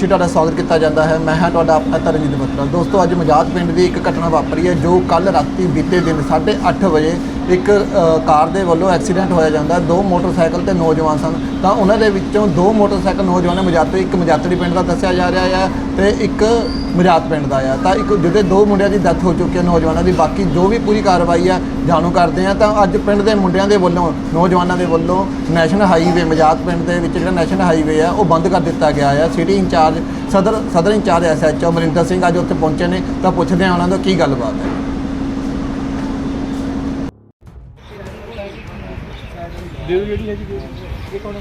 ਜੀ ਤੁਹਾਡਾ ਸਵਾਗਤ ਕੀਤਾ ਜਾਂਦਾ ਹੈ। ਮੈਂ ਹਾਂ ਤੁਹਾਡਾ ਆਪਣਾ ਤਰਨਜੀਤ ਬੱਤਰਾ। ਦੋਸਤੋ, ਅੱਜ ਮਜਾਦ ਪਿੰਡ ਦੀ ਇੱਕ ਘਟਨਾ ਵਾਪਰੀ ਹੈ, ਜੋ ਕੱਲ ਰਾਤੀ ਬੀਤੇ ਦਿਨ 8:30 ਵਜੇ ਇੱਕ ਕਾਰ ਦੇ ਵੱਲੋਂ ਐਕਸੀਡੈਂਟ ਹੋਇਆ ਜਾਂਦਾ, ਦੋ ਮੋਟਰਸਾਈਕਲ ਤੇ ਨੌਜਵਾਨ ਸਨ। ਤਾਂ ਉਹਨਾਂ ਦੇ ਵਿੱਚੋਂ ਦੋ ਮੋਟਰਸਾਈਕਲ ਨੌਜਵਾਨ ਮਜਾਤਰੀ ਇੱਕ ਮਜਾਤੜੀ ਪਿੰਡ ਦਾ ਦੱਸਿਆ ਜਾ ਰਿਹਾ ਹੈ ਤੇ ਇੱਕ ਮਜਾਤ ਪਿੰਡ ਦਾ ਆ। ਤਾਂ ਇੱਕ ਜਿਹਦੇ ਦੋ ਮੁੰਡਿਆਂ ਦੀ ਡੈਥ ਹੋ ਚੁੱਕੀ ਹੈ ਨੌਜਵਾਨਾਂ ਦੀ, ਬਾਕੀ ਜੋ ਵੀ ਪੂਰੀ ਕਾਰਵਾਈ ਆ, ਜਾਣੂ ਕਰਦੇ ਆ। ਤਾਂ ਅੱਜ ਪਿੰਡ ਦੇ ਮੁੰਡਿਆਂ ਦੇ ਵੱਲੋਂ, ਨੌਜਵਾਨਾਂ ਦੇ ਵੱਲੋਂ ਨੈਸ਼ਨਲ ਹਾਈਵੇ, ਮਜਾਤ ਪਿੰਡ ਦੇ ਵਿੱਚ ਜਿਹੜਾ ਨੈਸ਼ਨਲ ਹਾਈਵੇ ਆ, ਉਹ ਬੰਦ ਕਰ ਦਿੱਤਾ ਗਿਆ ਆ। ਸਿਟੀ ਇੰਚਾਰਜ, ਸਦਰ ਸਦਰ ਇੰਚਾਰਜ ਐਸਐਚਓ ਮਰਿੰਦਰ ਸਿੰਘ ਅੱਜ ਉੱਥੇ ਪਹੁੰਚੇ ਨੇ। ਤਾਂ ਪੁੱਛਦੇ ਆ ਉਹਨਾਂ ਦਾ ਕੀ ਗੱਲਬਾਤ ਹੈ। ਦਿਓ ਜਿਹੜੀ ਹੈ ਜੀ ਇਹ ਕੌਣ ਹੈ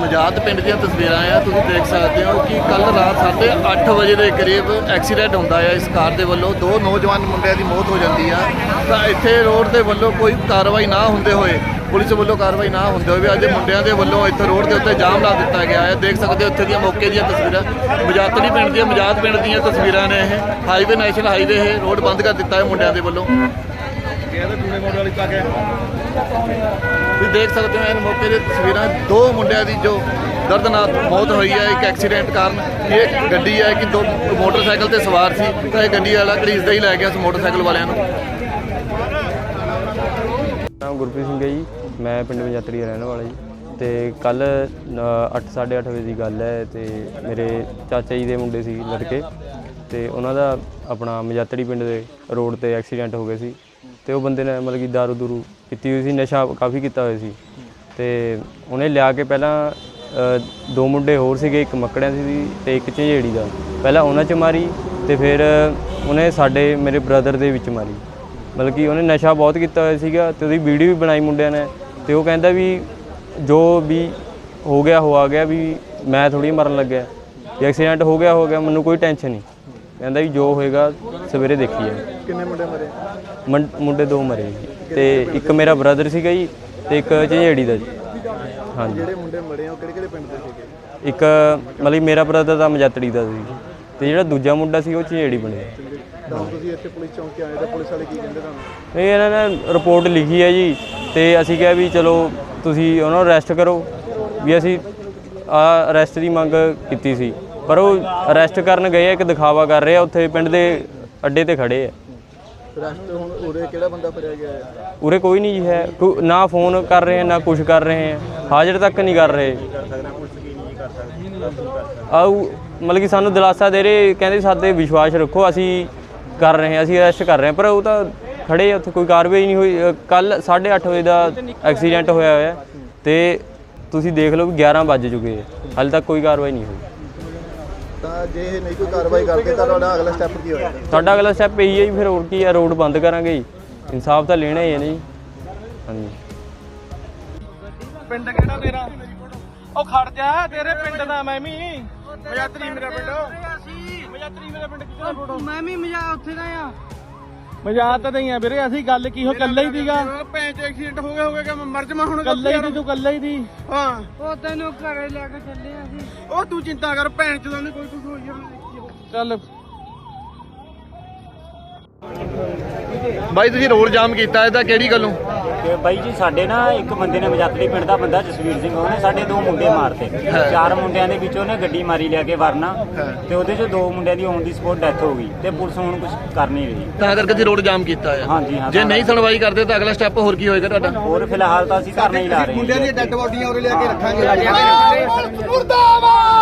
ਮਜਾਤ ਪਿੰਡ ਦੀਆਂ ਤਸਵੀਰਾਂ ਆ, ਤੁਸੀਂ ਦੇਖ ਸਕਦੇ ਹੋ ਕਿ ਕੱਲ ਰਾਤ 8:30 ਵਜੇ ਦੇ ਕਰੀਬ ਐਕਸੀਡੈਂਟ ਹੁੰਦਾ ਆ ਇਸ ਕਾਰ ਦੇ ਵੱਲੋਂ। ਦੋ ਨੌਜਵਾਨ ਮੁੰਡਿਆਂ ਦੀ ਮੌਤ ਹੋ ਜਾਂਦੀ ਆ। ਤਾਂ ਇੱਥੇ ਰੋਡ ਦੇ ਵੱਲੋਂ ਕੋਈ ਕਾਰਵਾਈ ਨਾ ਹੁੰਦੇ ਹੋਏ ਪੁਲਿਸ ਵੱਲੋਂ ਕਾਰਵਾਈ ਨਾ ਹੁੰਦੇ ਹੋਏ ਅੱਜ ਮੁੰਡਿਆਂ ਦੇ ਵੱਲੋਂ ਇੱਥੇ ਰੋਡ ਦੇ ਉੱਤੇ ਜਾਮ ਲਾ ਦਿੱਤਾ ਗਿਆ ਹੈ। ਦੇਖ ਸਕਦੇ ਹੋ ਇੱਥੇ ਦੀਆਂ ਮੌਕੇ ਦੀਆਂ ਤਸਵੀਰਾਂ। ਮਜਾਤਲੀ ਪਿੰਡ ਦੀਆਂ, ਮਜਾਤ ਪਿੰਡ ਦੀਆਂ ਤਸਵੀਰਾਂ ਨੇ ਇਹ। ਹਾਈਵੇ, ਨੈਸ਼ਨਲ ਹਾਈਵੇ ਇਹ। ਰੋਡ ਬੰਦ ਕਰ ਦਿੱਤਾ ਹੈ ਮੁੰਡਿਆਂ ਦੇ ਵੱਲੋਂ। ਤੁਸੀਂ ਦੇਖ ਸਕਦੇ ਹੋ, ਇਹ ਮੌਕੇ ਦੀ ਤਸਵੀਰਾਂ। ਦੋ ਮੁੰਡਿਆਂ ਦੀ ਜੋ ਦਰਦਨਾਕ ਮੌਤ ਹੋਈ ਹੈ, ਇੱਕ ਐਕਸੀਡੈਂਟ ਕਾਰਨ ਇਹ ਗੱਡੀ ਹੈ ਕਿ ਦੋ ਮੋਟਰਸਾਈਕਲ ਤੇ ਸਵਾਰ ਸੀ, ਤਾਂ ਇਹ ਗੱਡੀ ਵਾਲਾ ਘੜੀਸਦਾ ਹੀ ਲੈ ਗਿਆ ਸੀ ਮੋਟਰਸਾਈਕਲ ਵਾਲਿਆਂ ਨੂੰ। ਨਾਮ ਗੁਰਪ੍ਰੀਤ ਸਿੰਘ ਹੈ ਜੀ। ਮੈਂ ਪਿੰਡ ਮਜਾਤਰੀ ਦਾ ਰਹਿਣ ਵਾਲਾ ਜੀ। ਤੇ ਕੱਲ 8:30 ਵਜੇ ਦੀ ਗੱਲ ਹੈ ਤੇ ਮੇਰੇ ਚਾਚਾ ਜੀ ਦੇ ਮੁੰਡੇ ਸੀ ਲੜਕੇ। ਤੇ ਉਹਨਾਂ ਦਾ ਆਪਣਾ ਮਜਾਤੜੀ ਪਿੰਡ ਦੇ ਰੋਡ ਤੇ ਐਕਸੀਡੈਂਟ ਹੋ ਗਿਆ ਸੀ। ਤੇ ਉਹ ਬੰਦੇ ਨੇ ਮਤਲਬ ਕਿ ਦਾਰੂ ਦੂਰੂ ਕੀਤੀ ਹੋਈ ਸੀ, ਨਸ਼ਾ ਕਾਫੀ ਕੀਤਾ ਹੋਇਆ ਸੀ। ਤੇ ਉਹਨੇ ਲਿਆ ਕੇ ਪਹਿਲਾਂ ਦੋ ਮੁੰਡੇ ਹੋਰ ਸੀਗੇ, ਇੱਕ ਮੱਕੜਿਆਂ ਸੀ ਤੇ ਇੱਕ ਝੰਜੇੜੀ ਦਾ। ਪਹਿਲਾਂ ਉਹਨਾਂ 'ਚ ਮਾਰੀ ਤੇ ਫਿਰ ਉਹਨੇ ਸਾਡੇ, ਮੇਰੇ ਬ੍ਰਦਰ ਦੇ ਵਿੱਚ ਮਾਰੀ। ਮਤਲਬ ਕਿ ਉਹਨੇ ਨਸ਼ਾ ਬਹੁਤ ਕੀਤਾ ਹੋਇਆ ਸੀਗਾ ਤੇ ਉਹਦੀ ਵੀਡੀਓ ਵੀ ਬਣਾਈ ਮੁੰਡਿਆਂ ਨੇ। ਤੇ ਉਹ ਕਹਿੰਦਾ ਵੀ ਜੋ ਵੀ ਹੋ ਗਿਆ ਹੋ ਆ ਗਿਆ ਵੀ ਮੈਂ ਥੋੜੀ ਮਰਨ ਲੱਗਿਆ। ਵੀ ਐਕਸੀਡੈਂਟ ਹੋ ਗਿਆ ਹੋ ਗਿਆ ਮੈਨੂੰ ਕੋਈ ਟੈਨਸ਼ਨ ਨਹੀਂ। ਕਹਿੰਦਾ ਵੀ ਜੋ ਹੋਏਗਾ ਸਵੇਰੇ ਦੇਖੀਏ ਕਿੰਨੇ ਮੁੰਡੇ ਮਰੇ? ਮੁੰਡੇ ਦੋ ਮਰੇ ਜੀ। ਤੇ ਇੱਕ ਮੇਰਾ ਬ੍ਰਦਰ ਸੀਗਾ ਜੀ ਤੇ ਇੱਕ ਝੰਜੇੜੀ ਦਾ ਜੀ। ਹਾਂਜੀ। ਜਿਹੜੇ ਮੁੰਡੇ ਮਰੇ ਉਹ ਕਿਹੜੇ ਕਿਹੜੇ ਪਿੰਡ ਦੇ ਸੀਗੇ? ਇੱਕ ਮਤਲਬ ਕਿ ਮੇਰਾ ਬ੍ਰਦਰ ਦਾ ਮਜਾਤੜੀ ਦਾ ਸੀ। ਤੇ ਜਿਹੜਾ ਦੂਜਾ ਮੁੰਡਾ ਸੀ ਉਹ ਝੰਜੇੜੀ ਬਣਿਆ ਤਾਂ ਤੁਸੀਂ ਇੱਥੇ ਪੁਲਿਸ ਚੌਂਕ ਆਏ ਤਾਂ ਪੁਲਿਸ ਵਾਲੇ ਕੀ ਕਹਿੰਦੇ ਤੁਹਾਨੂੰ? ਇਹ ਇਹਨਾਂ ਨੇ ਰਿਪੋਰਟ ਲਿਖੀ ਹੈ ਜੀ ਤੇ ਅਸੀਂ ਕਿਹਾ ਵੀ ਚਲੋ ਤੁਸੀਂ ਉਹਨਾਂ ਨੂੰ ਅਰੈਸਟ ਕਰੋ ਵੀ ਅਸੀਂ ਆ ਅਰੈਸਟ ਦੀ ਮੰਗ ਕੀਤੀ ਸੀ। ਪਰ ਉਹ ਅਰੈਸਟ ਕਰਨ ਗਏ ਆ ਇੱਕ ਦਿਖਾਵਾ ਕਰ ਰਹੇ ਆ ਉੱਥੇ ਪਿੰਡ ਦੇ ਅੱਡੇ ਤੇ ਖੜੇ ਆ। ਹੁਣ ਉਰੇ ਕਿਹੜਾ ਬੰਦਾ ਫੜਿਆ ਗਿਆ ਹੈ? ਉਰੇ ਕੋਈ ਨਹੀਂ ਜੀ ਹੈ ਨਾ ਫੋਨ ਕਰ ਰਹੇ ਨਾ ਕੁਝ ਕਰ ਰਹੇ ਆ। ਹਾਜ਼ਰ ਤੱਕ ਨਹੀਂ ਕਰ ਰਹੇ। ਆਉ ਮਤਲਬ ਕਿ ਸਾਨੂੰ ਦਿਲਾਸਾ ਦੇ ਰਹੇ ਕਹਿੰਦੇ ਸਾਡੇ ਵਿਸ਼ਵਾਸ ਰੱਖੋ ਅਸੀਂ ਕਰ ਰਹੇ ਹਾਂ ਅਸੀਂ ਅਰੈਸਟ ਕਰ ਰਹੇ ਹਾਂ ਪਰ ਉਹ ਤਾਂ ਖੜੇ ਆ ਉੱਥੇ ਕੋਈ ਕਾਰਵਾਈ ਨਹੀਂ ਹੋਈ ਕੱਲ 8:30 ਵਜੇ ਦਾ ਐਕਸੀਡੈਂਟ ਹੋਇਆ ਹੋਇਆ ਤੇ ਤੁਸੀਂ ਦੇਖ ਲਓ ਵੀ 11 ਵੱਜ ਚੁੱਕੇ ਆ ਹਾਲੇ ਤੱਕ ਕੋਈ ਕਾਰਵਾਈ ਨਹੀਂ ਹੋਈ। ਤਾਂ ਜੇ ਇਹ ਨਹੀਂ ਕੋਈ ਕਾਰਵਾਈ ਕਰਦੇ ਤਾਂ ਤੁਹਾਡਾ ਅਗਲਾ ਸਟੈਪ ਕੀ ਹੋਏਗਾ? ਸਾਡਾ ਅਗਲਾ ਸਟੈਪ ਇਹੀ ਹੈ ਜੀ ਫਿਰ ਹੋਰ ਕੀ ਹੈ ਰੋਡ ਬੰਦ ਕਰਾਂਗੇ ਜੀ ਇਨਸਾਫ ਤਾਂ ਲੈਣਾ ਹੀ ਹੈ ਨਹੀਂ ਹਾਂਜੀ। ਪਿੰਡ ਕਿਹੜਾ ਤੇਰਾ? ਉਹ ਖੜ ਜਾ ਤੇਰੇ ਪਿੰਡ ਦਾ ਮੈਂ ਵੀ। ਮਜਾਤਰੀ ਮੇਰਾ ਪਿੰਡ। ਮਜਾਤਰੀ ਮੇਰਾ ਪਿੰਡ ਕਿੱਥੇ ਫੋਟੋ ਮੈਂ ਵੀ ਮਜ਼ਾ ਉੱਥੇ ਦਾ ਆ। ਮਜ਼ਾਕ ਤਾਂ ਨਹੀਂ ਆ ਵੀਰੇ ਅਸੀਂ ਗੱਲ ਕੀ ਹੋ ਕੱਲਾ ਹੀ ਦੀਗਾ ਭੈਣ ਚ ਐਕਸੀਡੈਂਟ ਹੋ ਗਿਆ ਹੋ ਗਿਆ ਕਿ ਮੈਂ ਮਰ ਜਾਵਾਂ ਹੁਣ ਕੱਲਾ ਹੀ ਦੀ ਤੂੰ ਕੱਲਾ ਹੀ ਦੀ ਹਾਂ। ਉਹ ਤੈਨੂੰ ਘਰੇ ਲੈ ਕੇ ਚੱਲੇ ਆ ਅਸੀਂ। ਉਹ ਤੂੰ ਚਿੰਤਾ ਕਰ ਭੈਣ ਚ ਤਾਂ ਕੋਈ ਕੁਝ ਹੋਈ ਚੱਲ। ਬਾਈ ਤੁਸੀਂ ਰੋਡ ਜਾਮ ਕੀਤਾ ਇਹਦਾ ਕਿਹੜੀ ਗੱਲੋਂ? ਤੇ ਬਾਈ ਜੀ ਸਾਡੇ ਨਾ ਇੱਕ ਬੰਦੇ ਨੇ ਮਜਾਤੜੀ ਪਿੰਡ ਦਾ ਬੰਦਾ ਜਸਵੀਰ ਸਿੰਘ ਉਹਨੇ ਸਾਡੇ ਦੋ ਮੁੰਡੇ ਮਾਰਤੇ। ਚਾਰ ਮੁੰਡਿਆਂ ਦੇ ਵਿੱਚੋਂ ਉਹਨੇ ਗੱਡੀ ਮਾਰੀ ਲਿਆ ਕੇ ਵਰਨਾ। ਤੇ ਉਹਦੇ ਚੋਂ ਦੋ ਮੁੰਡਿਆਂ ਦੀ ਔਨ ਦੀ ਸਪੋਟ ਡੈਥ ਹੋ ਗਈ ਤੇ ਪੁਲਿਸ ਹੁਣ ਕੁਝ ਕਰ ਨਹੀਂ ਰਹੀ। ਤਾਂ ਕਰਕੇ ਤੁਸੀਂ ਰੋਡ ਜਾਮ ਕੀਤਾ ਹੈ ਹਾਂਜੀ, ਹਾਂ, ਜੇ ਨਹੀਂ ਸੁਣਵਾਈ ਕਰਦੇ ਤਾਂ ਅਗਲਾ ਸਟੈਪ ਹੋਰ ਕੀ ਹੋਏਗਾ ਤੁਹਾਡਾ? ਹੋਰ ਫਿਲਹਾਲ ਤਾਂ ਅਸੀਂ ਧਰਨਾ ਹੀ ਲਾ ਰਹੇ। ਹਾਂ ਡੈੱਡ ਬੋਡੀਆਂ ਉਰੇ ਲਿਆ ਕੇ ਰੱਖਾਂਗੇ ਮੁਰਦਾਬਾਦ!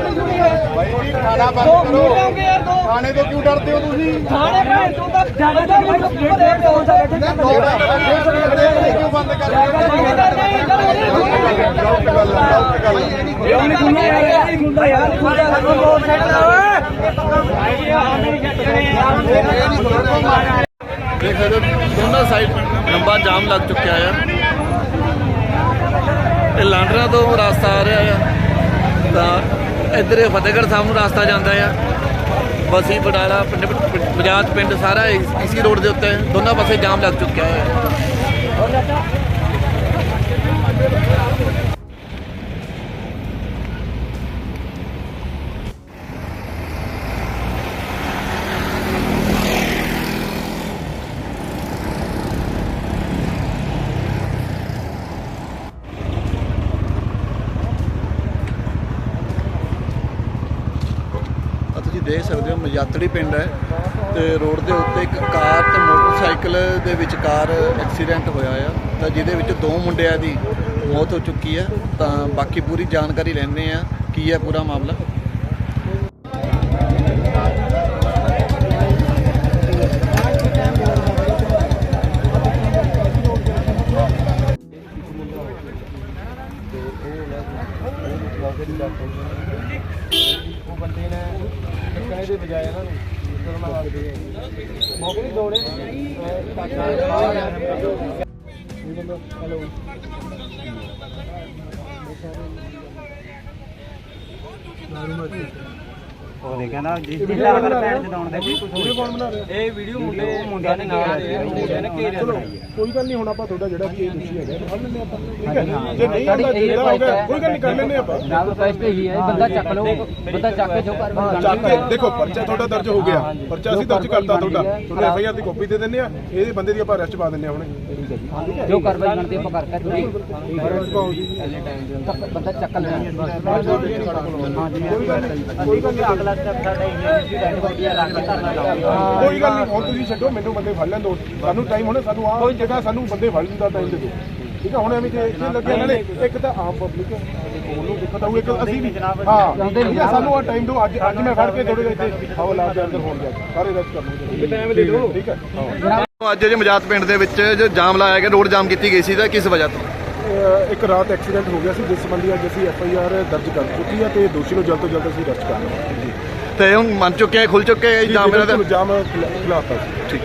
ਮੁਰਦਾਬਾਦ ਮੁਰਦਾਬਾਦ ਥਾਣੇ ਤੋਂ ਕਿਉਂ ਡਰਦੇ ਹੋ ਤੁਸੀਂ ਥਾਣੇ ਭੈਣ ਚੋਂ ਤਾਂ ਜਾਣੇ ਦਾ ਕੋਈ ਪਲੇਟ ਤੋਂ ਹੁੰਦਾ ਬੈਠੇ ਕਿਉਂ ਬੰਦ ਕਰ ਇਹ ਨਹੀਂ ਗੁੰਡਾ ਯਾਰ ਇਹ ਨਹੀਂ ਗੁੰਡਾ ਯਾਰ ਗੁੰਡਾ ਸਾਨੂੰ ਰੋਡ ਸੈਟ ਦੇਖ ਸਕਦੇ ਹੋ ਦੋਨਾਂ ਸਾਈਡ ਲੰਬਾ ਜਾਮ ਲੱਗ ਚੁੱਕਿਆ ਆ ਇਹ ਲਾਂਡਰਾ ਤੋਂ ਰਸਤਾ ਆ ਰਿਹਾ ਆ ਤਾਂ ਇੱਧਰ ਫਤਿਹਗੜ੍ਹ ਸਾਹਿਬ ਨੂੰ ਰਸਤਾ ਜਾਂਦਾ ਆ। ਬਸੀ ਬਡਾਲਾ ਪਿੰਡ ਬਜਾਜ ਪਿੰਡ ਸਾਰਾ ਇਸ- ਇਸੀ ਰੋਡ ਦੇ ਉੱਤੇ, ਦੋਨਾਂ ਪਾਸੇ ਜਾਮ ਲੱਗ ਚੁੱਕਿਆ ਹੈ ਤੁਸੀਂ ਦੇਖ ਸਕਦੇ ਹੋ ਮਜਾਤੜੀ ਪਿੰਡ ਹੈ ਤੇ ਰੋਡ ਦੇ ਉੱਤੇ ਇੱਕ ਕਾਰ ਤੇ ਮੋਟਰਸਾਈਕਲ ਦੇ ਵਿਚਕਾਰ ਐਕਸੀਡੈਂਟ ਹੋਇਆ ਆ ਤਾਂ ਜਿਹਦੇ ਵਿੱਚ ਦੋ ਮੁੰਡਿਆਂ ਦੀ ਮੌਤ ਹੋ ਚੁੱਕੀ ਹੈ ਤਾਂ ਬਾਕੀ ਪੂਰੀ ਜਾਣਕਾਰੀ ਲੈਣੇ ਆ ਕੀ ਹੈ ਪੂਰਾ ਮਾਮਲਾ ਉਹ ਬੰਦੇ ਨੇ ਟੱਕਣੇ ਦੇ ਬਜਾਏ ਇਹਨਾਂ ਨੂੰ ਤੁਰਨਾ ਵਾਸਤੇ ਮੌਕੇ ਨਹੀਂ ਦੌੜੇ। ਹੈਲੋ ਉਹ ਕਹਿੰਦਾ ਜਿਸ ਦੀ ਲਾਗਤ ਪੈਣ ਚਲਾਉਣ ਦੇ ਵੀ ਕੁਝ ਵੀਡੀਓ ਕੌਣ ਬਣਾ ਰਿਹਾ? ਇਹ ਵੀਡੀਓ ਮੁੰਡੇ ਮੁੰਡਿਆਂ ਨੇ ਨਾਲ ਮੁੰਡਿਆਂ ਨੇ ਬਣਾਈ ਹੈ। ਕੋਈ ਗੱਲ ਨਹੀਂ ਹੁਣ ਆਪਾਂ ਤੁਹਾਡਾ ਜਿਹੜਾ ਵੀ ਇਹ ਦੋਸ਼ੀ ਹੈਗਾ ਫੜ ਲੈਂਦੇ ਆਪਾਂ। ਜੇ ਨਹੀਂ ਹੁੰਦਾ ਜਿਹੜਾ ਹੋ। ਗਿਆ ਕੋਈ ਗੱਲ ਨਹੀਂ ਕਰ ਲੈਂਦੇ ਆਪਾਂ। ਨਾਲ ਪੈਸੇ ਹੀ ਹੈ ਬੰਦਾ ਚੱਕ ਲਓ ਬੰਦਾ ਚੱਕ ਕੇ ਜੋ ਕਰ ਚੱਕ ਕੇ ਦੇਖੋ ਪਰਚਾ ਤੁਹਾਡਾ ਦਰਜ ਹੋ ਗਿਆ। ਪਰਚਾ ਅਸੀਂ ਦਰਜ ਕਰਤਾ ਤੁਹਾਡਾ। ਤੁਹਾਨੂੰ ਐਫ ਆਈ ਆਰ ਦੀ ਕਾਪੀ ਦੇ ਦਿੰਦੇ ਆ ਇਹਦੇ ਬੰਦੇ ਦੀ ਆਪਾਂ ਅਰੈਸਟ ਪਾ ਦਿੰਦੇ ਆ ਹੁਣੇ। ਜੋ ਕਾਰਵਾਈ ਬਣਦੀ ਆਪਾਂ ਕਰ ਜੀ ਬੰਦਾ ਚੱਕ ਲੈਣਾ। ਕੋਈ ਗੱਲ ਨਹੀਂ ਅਗਲਾ ਸਟੈਪ ਸਾਡਾ ਕੋਈ ਗੱਲ ਨਹੀਂ ਹੁਣ ਤੁਸੀਂ ਛੱਡੋ ਮੈਨੂੰ ਬੰਦੇ ਫੜ ਲੈਣ ਦਿਓ ਸਾਨੂੰ ਟਾਈਮ ਹੋਣਾ ਸਾਨੂੰ ਆਹ ਜਗ੍ਹਾ ਸਾਨੂੰ ਬੰਦੇ ਫੜ ਲੈਣ ਦਾ ਟਾਈਮ ਦੇ ਦਿਓ। ਠੀਕ ਹੈ ਹੁਣ ਐਵੇਂ ਜੇ ਇੱਥੇ ਲੱਗੇ ਨਾਲੇ ਇੱਕ ਤਾਂ ਆਮ ਪਬਲਿਕ ਉਹਨੂੰ ਦਿੱਕਤ ਆਊ ਇੱਕ ਅਸੀਂ ਵੀ ਹਾਂ ਠੀਕ ਹੈ ਸਾਨੂੰ ਆ ਟਾਈਮ ਦਿਓ ਅੱਜ ਅੱਜ ਮੈਂ ਫੜ ਕੇ ਥੋੜੇ ਇੱਥੇ ਹਵਾਲਾਤ ਦੇ ਅੰਦਰ ਹੋਣ ਗਿਆ। ਸਾਰੇ ਰੈਸਟ ਕਰ ਲਵਾਂਗੇ ਟਾਈਮ ਦੇ ਦਿਓ। ਠੀਕ ਹੈ ਅੱਜ ਜੇ ਮਜਾਤ ਪਿੰਡ ਦੇ ਵਿੱਚ ਜੋ ਜਾਮ ਲਾਇਆ ਗਿਆ ਰੋਡ ਜਾਮ ਕੀਤੀ ਗਈ ਸੀ ਤਾਂ ਕਿਸ ਵਜ੍ਹਾ ਤੋਂ? ਇੱਕ ਰਾਤ ਐਕਸੀਡੈਂਟ ਹੋ ਗਿਆ ਸੀ ਜਿਸ ਸੰਬੰਧੀ ਅੱਜ ਅਸੀਂ ਐਫ ਆਈ ਆਰ ਦਰਜ ਕਰ ਚੁੱਕੀ ਹੈ ਤੇ ਦੋਸ਼ੀ ਨੂੰ ਜਲਦ ਤੋਂ ਜਲਦ ਅਸੀਂ ਅਰੈਸਟ ਕਰ ਲਵਾਂਗੇ। ਤੇ ਹੁਣ ਮੰਨ ਚੁੱਕੇ ਖੁੱਲ ਚੁੱਕੇ ਜਾਮ ਇਹਨਾਂ ਦਾ ਬਿਲਕੁਲ ਜਾਮ ਖਿਲਾਫ ਹੈ। ਠੀਕ।